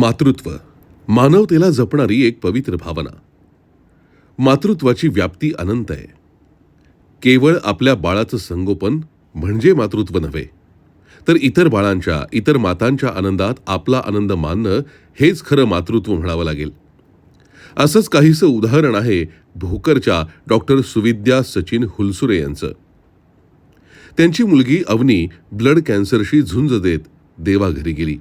मातृत्व. मानवतेला जपणारी एक पवित्र भावना. मातृत्वाची व्याप्ती अनंत आहे. केवळ आपल्या बाळाचं संगोपन म्हणजे मातृत्व नव्हे तर इतर बाळांच्या इतर मातांच्या आनंदात आपला आनंद मानणं हेच खरं मातृत्व म्हणावं लागेल. असंच काहीसं उदाहरण आहे भोकरच्या डॉक्टर सुविद्या सचिन हुलसुरे यांचं. त्यांची मुलगी अवनी ब्लड कॅन्सरशी झुंज देत देवाघरी गेली.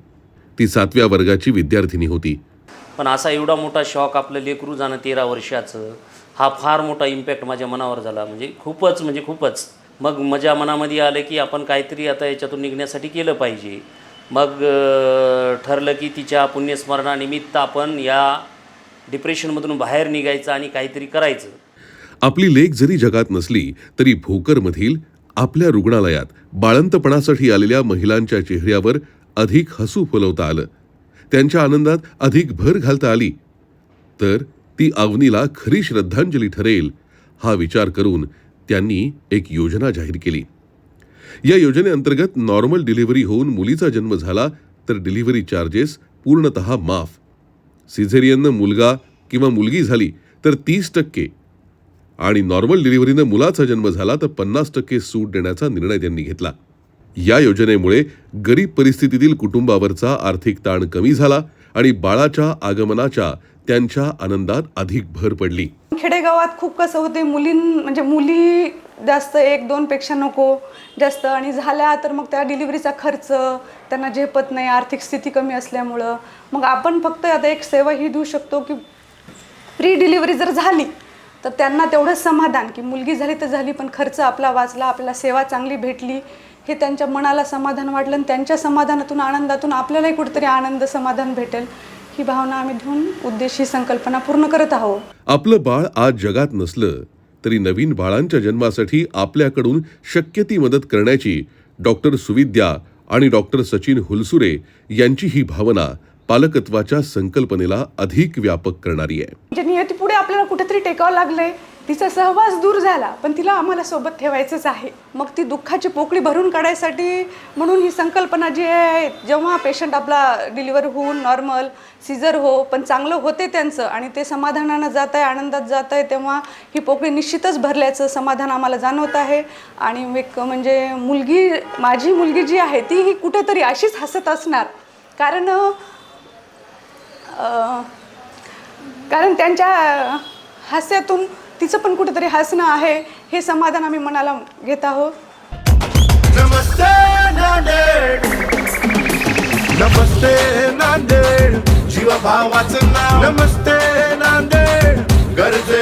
ती सातव्या वर्गाची विद्यार्थिनी होती. पण असा एवढा मोठा शॉक आपलं लेकरू जाणं तेरा वर्षाचं हा फार मोठा इम्पॅक्ट माझ्या मनावर झाला. म्हणजे खूपच म्हणजे खूपच. मग माझ्या मनामध्ये आलं की आपण काहीतरी आता याच्यातून निघण्यासाठी केलं पाहिजे. मग ठरलं की तिच्या पुण्यस्मरणानिमित्त आपण या डिप्रेशनमधून बाहेर निघायचं आणि काहीतरी करायचं. आपली लेख जरी जगात नसली तरी भोकरमधील आपल्या रुग्णालयात बाळंतपणासाठी आलेल्या महिलांच्या चेहऱ्यावर अधिक हसू फुलवता आलं. त्यांच्या आनंदात अधिक भर घालता आली. तर ती अवनीला खरी श्रद्धांजली ठरेल हा विचार करून त्यांनी एक योजना जाहीर केली. या योजनेअंतर्गत नॉर्मल डिलिव्हरी होऊन मुलीचा जन्म झाला तर डिलिव्हरी चार्जेस पूर्णतः माफ. सिझेरियननं मुलगा किंवा मुलगी झाली तर तीस टक्के. आणि नॉर्मल डिलिव्हरीनं मुलाचा जन्म झाला तर पन्नास टक्के सूट देण्याचा निर्णय त्यांनी घेतला. या योजनेमुळे गरीब परिस्थितीतील कुटुंबावरचा आर्थिक ताण कमी झाला आणि बाळाच्या आगमनाच्या त्यांच्या आनंदात अधिक भर पडली. खेडेगावात खूप कसं होते मुलीं म्हणजे मुली जास्त एक दोन पेक्षा नको जास्त आणि झाल्या तर मग त्या डिलिव्हरीचा खर्च त्यांना झेपत नाही आर्थिक स्थिती कमी असल्यामुळं. मग आपण फक्त आता एक सेवा ही देऊ शकतो की प्री डिलिव्हरी जर झाली तर त्यांना तेवढं समाधान की मुलगी झाली तर झाली पण खर्च आपला वाचला आपल्याला सेवा चांगली भेटली हे त्यांच्या मनाला समाधान वाटलं आणि त्यांच्या समाधानातून आनंदातून आपल्यालाही कुठेतरी आनंद समाधान भेटेल. ही भावना आम्ही घेऊन उद्देश ही संकल्पना पूर्ण करत आहोत. आपलं बाळ आज जगात नसलं तरी नवीन बाळांच्या जन्मासाठी आपल्याकडून शक्य ती मदत करण्याची डॉक्टर सुविद्या आणि डॉक्टर सचिन हुलसुरे यांची ही भावना पालकत्वाच्या संकल्पनेला अधिक व्यापक करणारी आहे. म्हणजे नियती पुढे आपल्याला कुठेतरी टेकावं लागलंय. तिचा सहवास दूर झाला पण तिला आम्हाला सोबत ठेवायचंच आहे. मग ती दुःखाची पोकळी भरून काढायसाठी म्हणून ही संकल्पना जी आहे जेव्हा पेशंट आपला डिलिव्हर होऊन नॉर्मल सिजर हो पण चांगलं होते त्यांचं आणि ते समाधानानं जात आहे आनंदात जात आहे तेव्हा ही पोकळी निश्चितच भरल्याचं समाधान आम्हाला जाणवत आहे. आणि एक म्हणजे मुलगी माझी मुलगी जी आहे ती ही कुठेतरी अशीच हसत असणार. कारण कारण त्यांच्या हास्यातून तिचं पण कुठेतरी हसणं आहे हे समाधान आम्ही मनाला घेत आहोत. नमस्ते नांदेड. नमस्ते नांदेड. जीवभावाचं नाव. नमस्ते नांदेड. गरजे